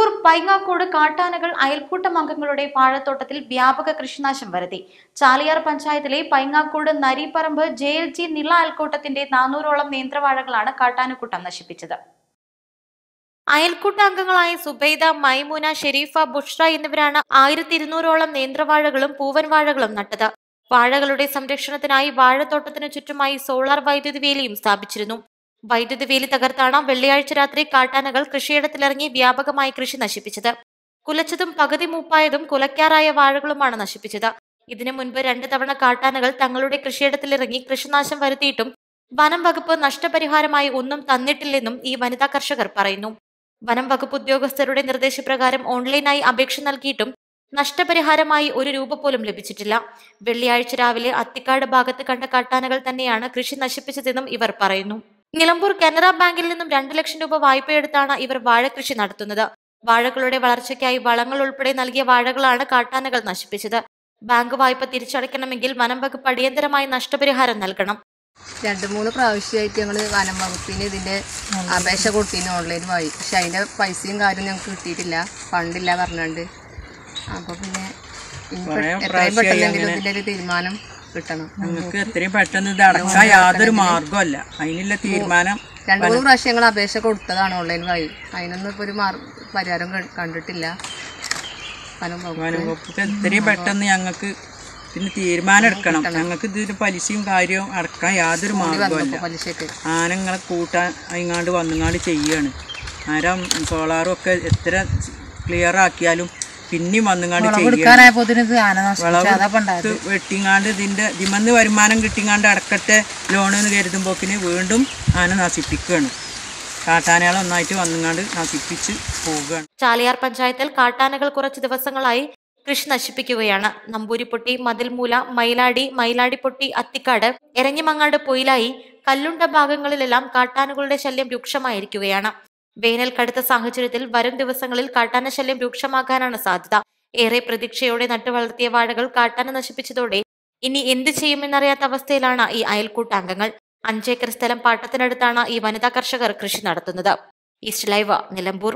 നിലമ്പൂർ പൈങ്ങാക്കോട് കാട്ടാനകൾ അയൽക്കൂട്ടം അംഗങ്ങളുടെ വാഴത്തോട്ടത്തിൽ വ്യാപക കൃഷിനാശം വരുത്തി. ചാലിയാർ പഞ്ചായത്തിലെ Paingakode Naripparamba J L G Nila അയൽക്കൂട്ടത്തിന്റെ നാനൂറോളം നേന്ത്രവാഴകളാണ് കാട്ടാനക്കൂട്ടം നശിപ്പിച്ചത്. അയൽക്കൂട്ട അംഗങ്ങളായ സുബൈദ മൈമൂന ഷെരീഫ ബുഷ്ര എന്നിവരാണ് ആയിരത്തി ഇരുന്നൂറോളം നേന്ത്രവാഴകളും പൂവൻ വാഴകളും നട്ടത്. വാഴകളുടെ സംരക്ഷണത്തിനായി വാഴത്തോട്ടത്തിനു ചുറ്റുമായി സോളാർ വൈദ്യുതി വേലിയും സ്ഥാപിച്ചിരുന്നു. വൈദ്യുതി വേലി തകർത്താണ് വെള്ളിയാഴ്ച രാത്രി കാട്ടാനകൾ കൃഷിയിടത്തിലിറങ്ങി വ്യാപകമായി കൃഷി നശിപ്പിച്ചത്. കുലച്ചതും പകുതി മൂപ്പായതും കുലയ്ക്കാറായ വാഴകളുമാണ് നശിപ്പിച്ചത്. ഇതിനു മുൻപ് രണ്ടു തവണ കാട്ടാനകൾ തങ്ങളുടെ കൃഷിയിടത്തിലിറങ്ങി കൃഷിനാശം വരുത്തിയിട്ടും വനം വകുപ്പ് നഷ്ടപരിഹാരമായി ഒന്നും തന്നിട്ടില്ലെന്നും ഈ വനിതാ കർഷകർ പറയുന്നു. വനം വകുപ്പ് ഉദ്യോഗസ്ഥരുടെ നിർദ്ദേശപ്രകാരം ഓൺലൈനായി അപേക്ഷ നൽകിയിട്ടും നഷ്ടപരിഹാരമായി ഒരു രൂപ പോലും ലഭിച്ചിട്ടില്ല. വെള്ളിയാഴ്ച രാവിലെ അത്തിക്കാട് ഭാഗത്ത് കണ്ട കാട്ടാനകൾ തന്നെയാണ് കൃഷി നശിപ്പിച്ചതെന്നും ഇവർ പറയുന്നു. നിലമ്പൂർ കനറ ബാങ്കിൽ നിന്നും രണ്ടു ലക്ഷം രൂപ വായ്പയെടുത്താണ് ഇവർ വാഴകൃഷി നടത്തുന്നത്. വാഴകളുടെ വളർച്ചയ്ക്കായി വളങ്ങൾ ഉൾപ്പെടെ നൽകിയ വാഴകളാണ് കാട്ടാനകൾ നശിപ്പിച്ചത്. ബാങ്ക് വായ്പ തിരിച്ചടയ്ക്കണമെങ്കിൽ വനം വകുപ്പ് അടിയന്തരമായി നഷ്ടപരിഹാരം നൽകണം. രണ്ട് മൂന്ന് പ്രാവശ്യമായിട്ട് ഞങ്ങൾ വനം വകുപ്പിന് ഇതിന്റെ അപേക്ഷ കൊടുത്തിന് ഓൺലൈൻ വഴി. പക്ഷെ അതിന്റെ പൈസയും കാര്യം ഞങ്ങൾക്ക് കിട്ടിയിട്ടില്ല. ഫണ്ടില്ല പറഞ്ഞുകൊണ്ട് അപ്പോൾ പിന്നെ എത്രയും പെട്ടെന്നെങ്കിലും ഇതിന്റെ ഒരു തീരുമാനം കിട്ടണം. ഞങ്ങൾക്ക് എത്രയും പെട്ടെന്ന് ഇത് അടക്കാൻ യാതൊരു മാർഗമല്ല അതിനുള്ള തീരുമാനം രണ്ടു മൂന്ന് പ്രാവശ്യം ഞങ്ങൾ അപേക്ഷ കൊടുത്തതാണ് ഓൺലൈൻ വഴി. അതിനൊന്നും ഇപ്പോൾ ഒരു പരിഹാരം കണ്ടിട്ടില്ല. വനംവകുപ്പ്. എത്രയും പെട്ടെന്ന് ഞങ്ങൾക്ക് പിന്നെ തീരുമാനം എടുക്കണം. ഞങ്ങൾക്ക് ഇതിന് പലിശയും കാര്യവും അടക്കാൻ യാതൊരു മാർഗമല്ല ആനങ്ങളെ കൂട്ടാൻ അതിങ്ങാണ്ട് വന്നുങ്ങാണ്ട് ചെയ്യാണ് ആരം സോളാറും ഒക്കെ എത്ര ക്ലിയർ ആക്കിയാലും പിന്നെയും വന്നുങ്ങാണ്ട് വിളവെടുത്ത് വെട്ടിങ്ങാണ്ട് ഇതിന്റെ ഇതിമന്ന് വരുമാനം കിട്ടിങ്ങാണ്ട് അടക്കട്ടെ ലോണ് എന്ന് കരുതുമ്പോക്കിന് വീണ്ടും ആന നശിപ്പിക്കുകയാണ് കാട്ടാനകൾ ഒന്നായിട്ട് വന്നുങ്ങാണ്ട് നശിപ്പിച്ച് പോവുകയാണ്. ചാലിയാർ പഞ്ചായത്തിൽ കാട്ടാനകൾ കുറച്ച് ദിവസങ്ങളായി കൃഷി നശിപ്പിക്കുകയാണ്. നമ്പൂരിപ്പൊട്ടി മതിൽമൂല മൈലാടി മൈലാടിപ്പൊട്ടി അത്തിക്കാട് എരഞ്ഞിമങ്ങാട് പൊയിലായി കല്ലുണ്ട ഭാഗങ്ങളിലെല്ലാം കാട്ടാനകളുടെ ശല്യം രൂക്ഷമായിരിക്കുകയാണ്. വേനൽ കടുത്ത സാഹചര്യത്തിൽ വരും ദിവസങ്ങളിൽ കാട്ടാന ശല്യം രൂക്ഷമാകാനാണ് സാധ്യത. ഏറെ പ്രതീക്ഷയോടെ നട്ടുവളർത്തിയ വാഴകൾ കാട്ടാന നശിപ്പിച്ചതോടെ ഇനി എന്ത് ചെയ്യുമെന്നറിയാത്ത അവസ്ഥയിലാണ് ഈ അയൽക്കൂട്ടാംഗങ്ങൾ അഞ്ചേക്കർ സ്ഥലം പാട്ടത്തിനടുത്താണ് ഈ വനിതാ കർഷകർ കൃഷി നടത്തുന്നത്. East live Nilambur.